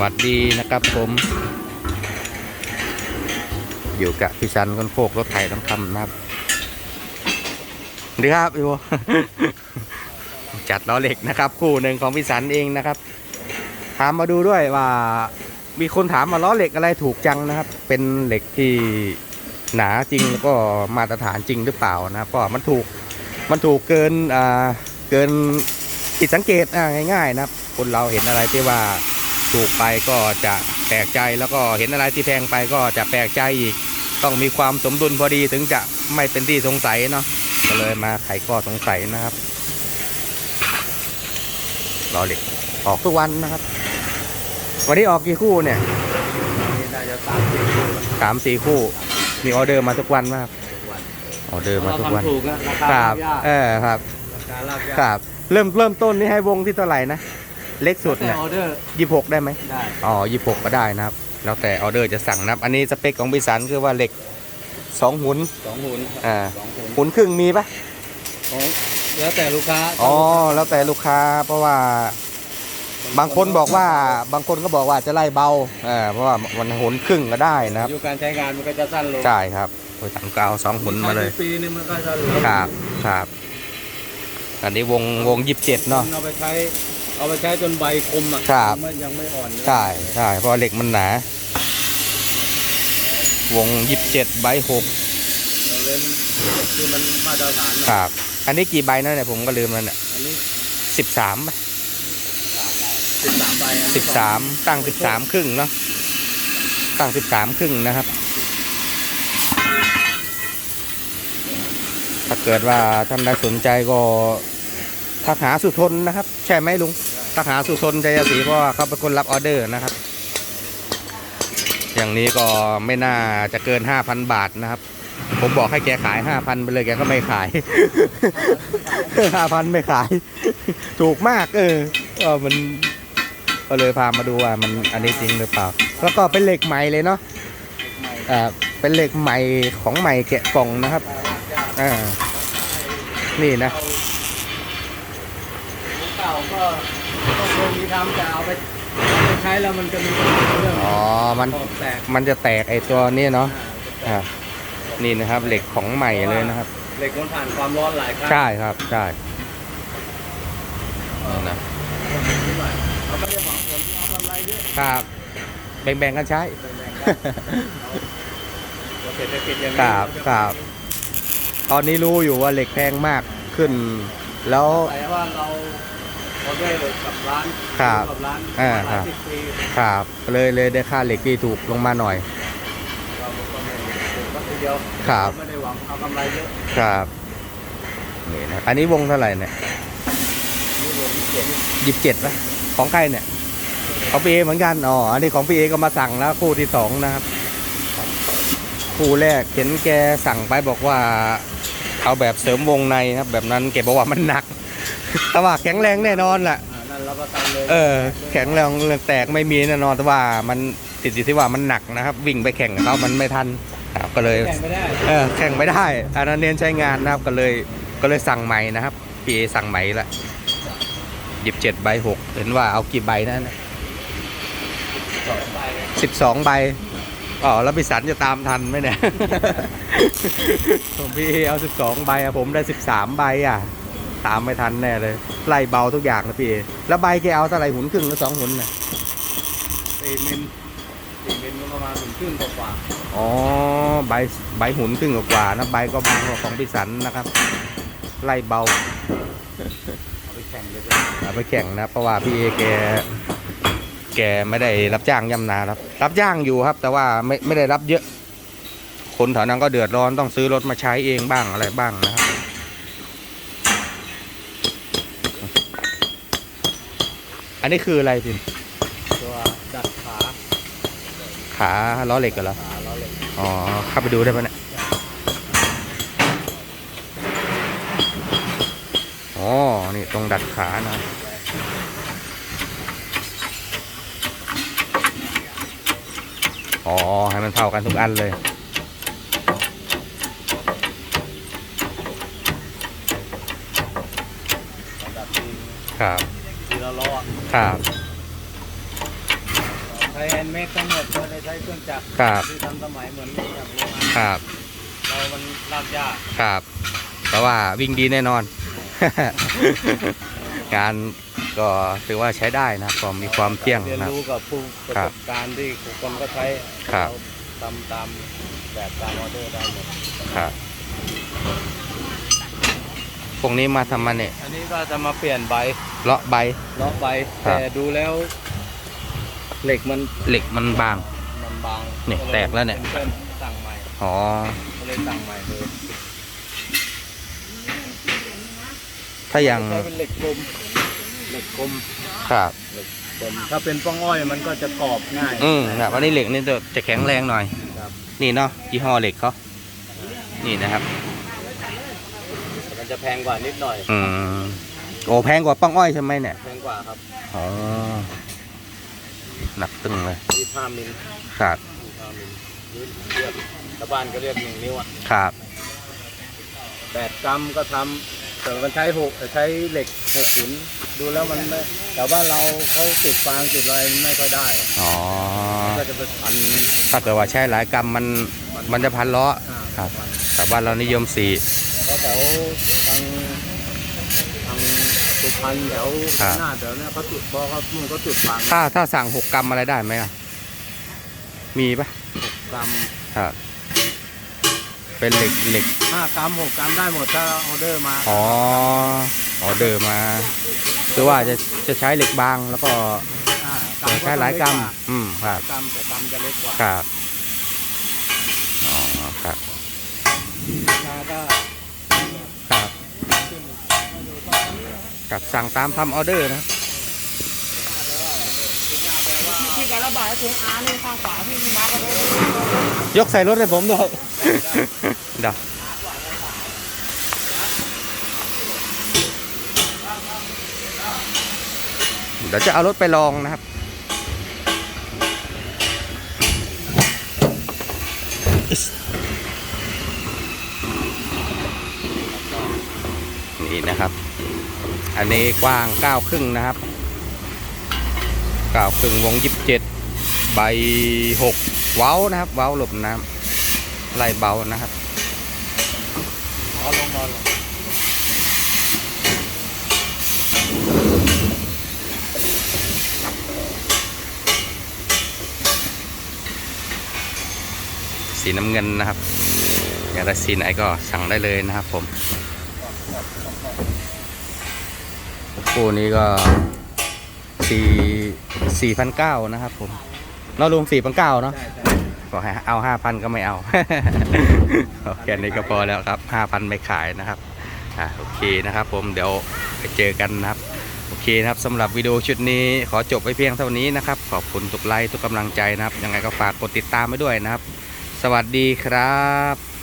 วัสดีนะครับผมอยู่กับพี่ชันคนโคกรถไถต้องคำนะครับดีครับพี่โบจัดล้อเหล็กนะครับ คู่หนึ่งของพี่สันเองนะครับ ถามมาดูด้วยว่ามีคนถามมาล้อเหล็กอะไรถูกจังนะครับ เป็นเหล็กที่หนาจริงแล้วก็มาตรฐานจริงหรือเปล่านะครับก็มันถูกมันถูกเกินอ่าเกินผิดสังเกตง่ายๆนะครับ คนเราเห็นอะไรที่ว่า ถูกไปก็จะแปลกใจแล้วก็เห็นอะไรที่แพงไปก็จะแปลกใจอีก ต้องมีความสมดุลพอดีถึงจะไม่เป็นที่สงสัยเนาะก็เลยมาไขข้อสงสัยนะครับล้อเหล็กออกทุกวันนะครับ วันนี้ออกกี่คู่เนี่ยนี่น่าจะสามสี่คู่แล้วสามสี่คู่ มีออเดอร์มาทุกวันไหมครับทุกวันออเดอร์มาทุกวันเราทำถูกนะราคาครับยากเออครับราคาลากยากครับ เริ่มเริ่มต้นนี่ให้วงที่เท่าไหร่นะ เล็กสุดแต่เนี่ยออเดอร์ยี่หกได้ไหมได้อ๋อยี่หกก็ได้นะครับ แล้วแต่ออเดอร์จะสั่งนะครับ อันนี้สเปคของบิสันคือว่าเหล็กสองหุนสองหุ่นอ่า สองหุ่นหุนครึ่งมีปะของแล้วแต่ลูกค้าอ๋อแล้วแต่ลูกค้าเพราะว่า บางคนบอกว่าบางคนก็บอกว่าจะไล่เบาอ่าเพราะว่ามันหุนครึ่งก็ได้นะครับ อายุการใช้งานมันก็จะสั้นลงใช่ครับโดยสันก็เอาสองหุนมาเลย ใช้ไปปีนึงมันก็จะเหลือครับครับ อันนี้วงวงยี่สิบเจ็ดเนาะเอาไปใช้ เอาไปใช้จนใบคมอะครับยังไม่ยังไม่อ่อนเลยใช่ใช่เพราะเหล็กมันหนา วงยี่สิบเจ็ดใบหกเราเล่นคือมันมาตรฐานหน่อยครับ อันนี้กี่ใบนะเนี่ยผมก็ลืมแล้วเนี่ยอันนี้สิบสามสิบสามใบอันนี้สิบสามตั้งสิบสามครึ่งเนาะตั้งสิบสามครึ่งนะครับ ถ้าเกิดว่าท่านใดสนใจก็ทักหาสุทนนะครับ ใช่ไหมลุง ทักหาสุทนใจศรีเพราะว่าเขาเป็นคนรับออเดอร์นะครับ อย่างนี้ก็ไม่น่าจะเกิน5,000บาทนะครับ ผมบอกให้แกขาย5,000ไปเลยแกก็ไม่ขาย5,000ไม่ขาย ถูกมาก เออก็มันก็เลยพามาดูว่ามันอันนี้จริงหรือเปล่า แล้วก็เป็นเหล็กใหม่เลยเนาะอ่าเป็นเหล็กใหม่ของใหม่แกะกล่องนะครับอ่านี่นะเก่าก็ ก็เคยมีทำแต่เอาไปเอาไปใช้แล้วมันจะมีปัญหาเรื่องอ๋อ มัน ขอบแตกมันจะแตกไอตัวนี้เนาะอ่านี่นะครับ เหล็กของใหม่เลยนะครับ เหล็กมันผ่านความร้อนหลายครั้งใช่ครับ ใช่นี่นะ เราไม่ได้หวังผลเอากำไรเยอะครับแบ่งๆกันใช้ แบ่งๆกันเอาเศรษฐกิจอย่างคนี้รับครับตอนนี้รู้อยู่ว่าเหล็กแพงมากขึ้น แล้วแต่ว่าเรา ออเดอร์กับร้านครับกับร้านอ่าหครัลายบสิบปีครับเลยเลยได้ค่าเหล็กที่ถูกลงมาหน่อย เราก็ไม่ถูกก็ทีเดียวครับ ไม่ได้หวังเอากำไรเยอะครับนี่นะอันนี้วงเท่าไหร่เนี่ยนี่รวมเจ็ดยี่สิบเจ็ดปะของใครเนี่ยของพี่เอเหมือนกันอ๋ออันนี้ของพี่เอก็มาสั่งแล้วคู่ที่สองนะครับ คู่แรกเห็นแกสั่งไปบอกว่า เอาแบบเสริมวงในครับ แบบนั้นแกบอกว่ามันหนัก แต่ว่าแข็งแรงแน่นอนแหละอ่านั่นรับประกันเลยเออ แข็งแรงเรื่องแตกไม่มีแน่นอนแต่ว่ามันติดอยู่ที่ว่ามันหนักนะครับ วิ่งไปแข่งกับเขามันไม่ทันครับก็เลย แข่งไม่ได้เออแข่งไม่ได้อันนั้นเน้นใช้งานนะครับก็เลยก็เลยสั่งใหม่นะครับพีเอสั่งใหม่ละหยิบเจ็ดใบหกเห็นว่าเอากี่ใบนั่นนะสองใบสิบสองใบอ๋อแล้วพี่สันจะตามทันไหมเนี่ย ผมพี่เอาสิบสองใบอะผมได้สิบสามใบอะ ตามไม่ทันแน่เลย ไล่เบาทุกอย่างนะพี่เอแล้วใบแกเอาเท่าไหร่หุนครึ่งหรือสองหุนน่ะสี่มิลสี่มิลก็ประมาณถึงครึ่งกว่าอ๋อใบใบหุนครึ่งกว่าๆนะใบก็บางกว่าของพี่สันนะครับ ไล่เบาๆเอาไปแข่งเลยด้วยเอาไปแข่งนะ เพราะว่าพี่เอแกแกไม่ได้รับจ้างย่ำนาครับ รับจ้างอยู่ครับ แต่ว่าไม่ไม่ได้รับเยอะ คนแถวนั้นก็เดือดร้อนต้องซื้อรถมาใช้เองบ้างอะไรบ้างนะครับ อันนี้คืออะไรพิมตัวดัดขาขาล้อเหล็กเหรอ ขาล้อเหล็กอ๋อเข้าไปดูได้ปะเนี่ย อ๋อ นี่ตรงดัดขานะ อ๋อ ให้มันเท่ากันทุกอันเลยดัดทีครับ ทีละล้อครับตใช้แฮนด์เมดทั้งหมดไม่ได้ใช้เครื่องจักรครับที่ทำสมัยเหมือนกับโรงงานครับ เรามันลากยากครับแต่ว่าวิ่งดีแน่นอน งานก็ถือว่าใช้ได้นะก็มีความเที่ยงเรียนนะ รู้กับผู้ประครัสบ บการณ์ที่คนก็ใช้ครับ เราทำตามแบบตามออเดอร์ได้หมดครับ พวกนี้มาทำมันเนี่ยอันนี้ก็จะมาเปลี่ยนใบเลาะใบ เลาะใบครับ แต่ดูแล้ว เหล็กมันเหล็กมันบาง มันบางเนี่ยแตกแล้วเนี่ยเพื่อนสั่งใหม่อ๋อ ก็เลยสั่งใหม่เลยถ้าอย่างใช้เป็นเหล็กกลมเหล็กกลมครับเหล็กกลมถ้าเป็นป้องอ้อยมันก็จะกรอบง่ายอืมแบบอันนี้เหล็กนี่จะจะแข็งแรงหน่อย ครับนี่เนาะยี่ห้อเหล็กเขานี่นะครับ มันจะแพงกว่านิดหน่อยอืมโอ้แพงกว่าปังอ้อยใช่ไหมเนี่ยแพงกว่าครับอ๋อหนักตึงเลย25มิลครับ25มิลหรือเรียกชาวบ้านก็เรียกหนึ่งนิ้วอะครับ8กรัมก็ทำแต่มันใช้หกใช้เหล็กหกขุนดูแล้วมันไม่แต่ว่าเราเขาติดฟางติดอะไรไม่ค่อยได้อ๋อก็จะไปพันถ้าเกิดว่าใช้หลายกรัมมันมันจะพันล้ออ่าครับแต่บ้านเรานิยมสี่เพราะ แถวทางทางสุพรรณแถวครับ หน้าแถวเนี้ยเขาจุดเพราะเขานู่นเขาจุดฟางถ้าถ้าสั่งหกกรัมอะไรได้ไหมอะ มีปะกรัมครับ เป็นเหล็กเหล็ก ห้ากรัมหกกรัมได้หมดถ้าออเดอร์มาอ๋อออเดอร์มาคือว่าจะจะใช้เหล็กบางแล้วก็อ่าใช้หลายกรัมเล็อืมครับกว่ากรัมแต่กรัมจะเล็กกว่าครับ อ๋อครับ ราคาก็ ครับ กับสั่งตามทำออเดอร์นะที่การระบายถุงอาในข้างขวาพี่มีมาร์กก็ได้ยกใส่รถให้ผมด้วยเดี๋ยวเดี๋ยวจะเอารถไปลองนะครับนี่นะครับ อันนี้กว้างเก้าครึ่งนะครับเก้าครึ่งวงยิบเจ็ดใบหกเว้านะครับ เว้าหลบน้ำไล่เบานะครับเอาลงนอนลงสีน้ำเงินนะครับ อยากได้สีไหนก็สั่งได้เลยนะครับผม คู่นี้ก็สี่สี่พันเก้านะครับผมเราลงสี่พันเก้าเนาะใช่ใช่บอกให้เอาห้าพันก็ไม่เอาแค่นี้ก็พอแล้วครับห้าพันไม่ขายนะครับอ่าโอเคนะครับผมเดี๋ยวไปเจอกันนะครับโอเคนะครับสำหรับวิดีโอชุดนี้ขอจบไปเพียงเท่านี้นะครับ ขอบคุณทุกไลค์ทุกกำลังใจนะครับ ยังไงก็ฝากกดติดตามไว้ด้วยนะครับ สวัสดีครับ